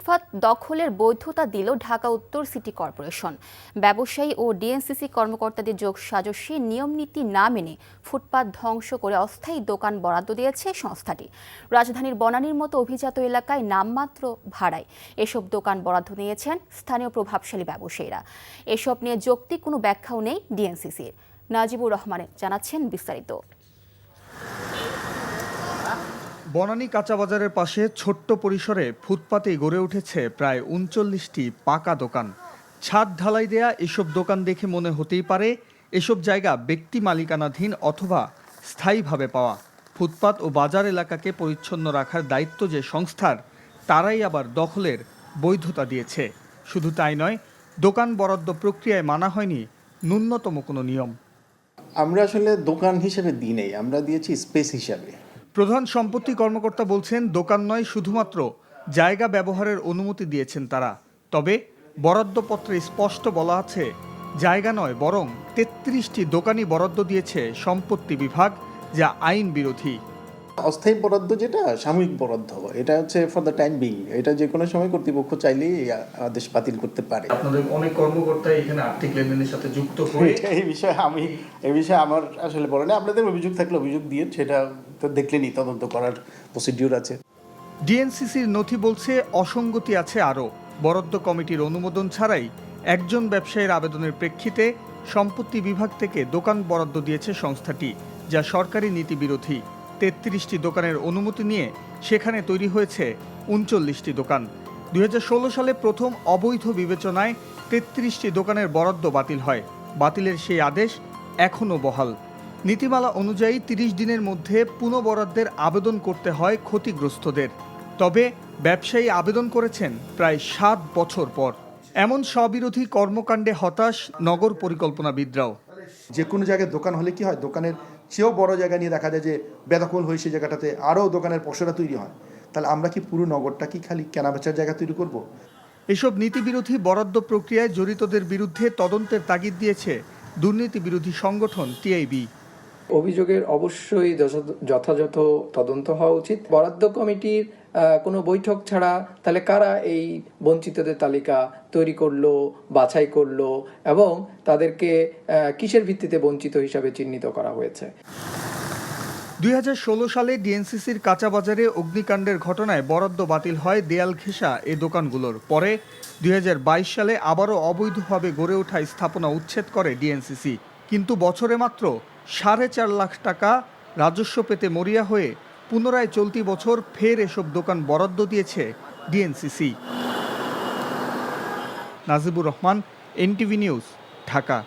ফুটপাত দখলের বৈধতা দিল ঢাকা উত্তর সিটি কর্পোরেশন। ব্যবসায়ী ও ডিএনসিসি কর্মকর্তাদের যোগ সাজস্যে নিয়ম নীতি না মেনে ফুটপাত ধ্বংস করে অস্থায়ী দোকান বরাদ্দ দিয়েছে সংস্থাটি। রাজধানীর বনানীর মতো অভিজাত এলাকায় নামমাত্র ভাড়ায় এসব দোকান বরাদ্দ নিয়েছেন স্থানীয় প্রভাবশালী ব্যবসায়ীরা। এসব নিয়ে যৌক্তিক কোনো ব্যাখ্যাও নেই ডিএনসিসির। নাজিবুর রহমানের জানাচ্ছেন বিস্তারিত। বনানী কাঁচাবাজারের পাশে ছোট্ট পরিসরে ফুটপাতেই গড়ে উঠেছে প্রায় উনচল্লিশটি পাকা দোকান। ছাদ ঢালাই দেয়া এসব দোকান দেখে মনে হতেই পারে, এসব জায়গা ব্যক্তি মালিকানাধীন অথবা স্থায়ীভাবে পাওয়া। ফুটপাত ও বাজার এলাকাকে পরিচ্ছন্ন রাখার দায়িত্ব যে সংস্থার, তারাই আবার দখলের বৈধতা দিয়েছে। শুধু তাই নয়, দোকান বরাদ্দ প্রক্রিয়ায় মানা হয়নি ন্যূনতম কোনো নিয়ম। আমরা আসলে দোকান হিসেবে দিই নেই, আমরা দিয়েছি স্পেস হিসাবে। প্রধান সম্পত্তি কর্মকর্তা বলছেন দোকান নয় শুধুমাত্র জায়গা ব্যবহারের অনুমতি দিয়েছেন তারা। তবে বরাদ্দপত্রে স্পষ্ট বলা আছে জায়গা নয় বরং তেত্রিশটি দোকানই বরাদ্দ দিয়েছে সম্পত্তি বিভাগ যা আইন বিরোধী। অস্থায়ী বরাদ্দ যেটা সাময়িক বরাদ্দ। এটা হচ্ছে ফর দ্য টাইম বিং এটা যে কোনো সময় কর্তৃপক্ষ চাইলেই এই আদেশ বাতিল করতে পারে। আপনাদের অনেক কর্মকর্তা এখানে আর্থিক লেনদেনের সাথে যুক্ত হয়ে এই বিষয়ে আমি এই বিষয়ে আমার আসলে বলে না। আপনাদের অভিযোগ থাকলে অভিযোগ দিয়ে সেটা তো তদন্ত করার প্রসিডিউর আছে। ডিএনসিসির নথি বলছে, অসঙ্গতি আছে আরও। বরাদ্দ কমিটির অনুমোদন ছাড়াই একজন ব্যবসায়ীর আবেদনের প্রেক্ষিতে সম্পত্তি বিভাগ থেকে দোকান বরাদ্দ দিয়েছে সংস্থাটি, যা সরকারি নীতি বিরোধী তেত্রিশটি দোকানের অনুমতি নিয়ে সেখানে তৈরি হয়েছে উনচল্লিশটি দোকান। দুই হাজার ষোলো সালে প্রথম অবৈধ বিবেচনায় তেত্রিশটি দোকানের বরাদ্দ বাতিল হয়। বাতিলের সেই আদেশ এখনও বহাল। নীতিমালা অনুযায়ী তিরিশ দিনের মধ্যে পুনঃবরাদ্দের আবেদন করতে হয় ক্ষতিগ্রস্তদের। তবে ব্যবসায়ী আবেদন করেছেন প্রায় সাত বছর পর। এমন স্ববিরোধী কর্মকাণ্ডে হতাশ নগর পরিকল্পনাবিদরাও। যে কোনো জায়গায় দোকান হলে কি হয়? দোকানের চেয়েও বড় জায়গা নিয়ে দেখা যায় যে বেদখল হয়ে সেই জায়গাটাতে আরও দোকানের পসরা তৈরি হয়। তাহলে আমরা কি পুরো নগরটা কি খালি কেনাবেচার জায়গা তৈরি করব? এসব নীতিবিরোধী বরাদ্দ প্রক্রিয়ায় জড়িতদের বিরুদ্ধে তদন্তের তাগিদ দিয়েছে দুর্নীতি বিরোধী সংগঠন টিআইবি। অভিযোগের অবশ্যই যথাযথ তদন্ত হওয়া উচিত। বরাদ্দ কমিটির কোনো বৈঠক ছাড়া তাহলে কারা এই বঞ্চিতদের তালিকা তৈরি করল, বাছাই করল এবং তাদেরকে কিসের ভিত্তিতে বঞ্চিত হিসাবে চিহ্নিত করা হয়েছে? দুই হাজার ষোলো সালে ডিএনসিসির কাঁচা বাজারে অগ্নিকাণ্ডের ঘটনায় বরাদ্দ বাতিল হয় দেয়াল ঘেঁষা এ দোকানগুলোর। পরে দুই হাজার বাইশ সালে আবারও অবৈধভাবে গড়ে ওঠা স্থাপনা উচ্ছেদ করে ডিএনসিসি। কিন্তু বছরে মাত্র সাড়ে চার লাখ টাকা রাজস্ব পেতে মরিয়া হয়ে পুনরায় চলতি বছর ফের এসব দোকান বরাদ্দ দিয়েছে DNCC. Najibur Rahman, NTV news, Dhaka.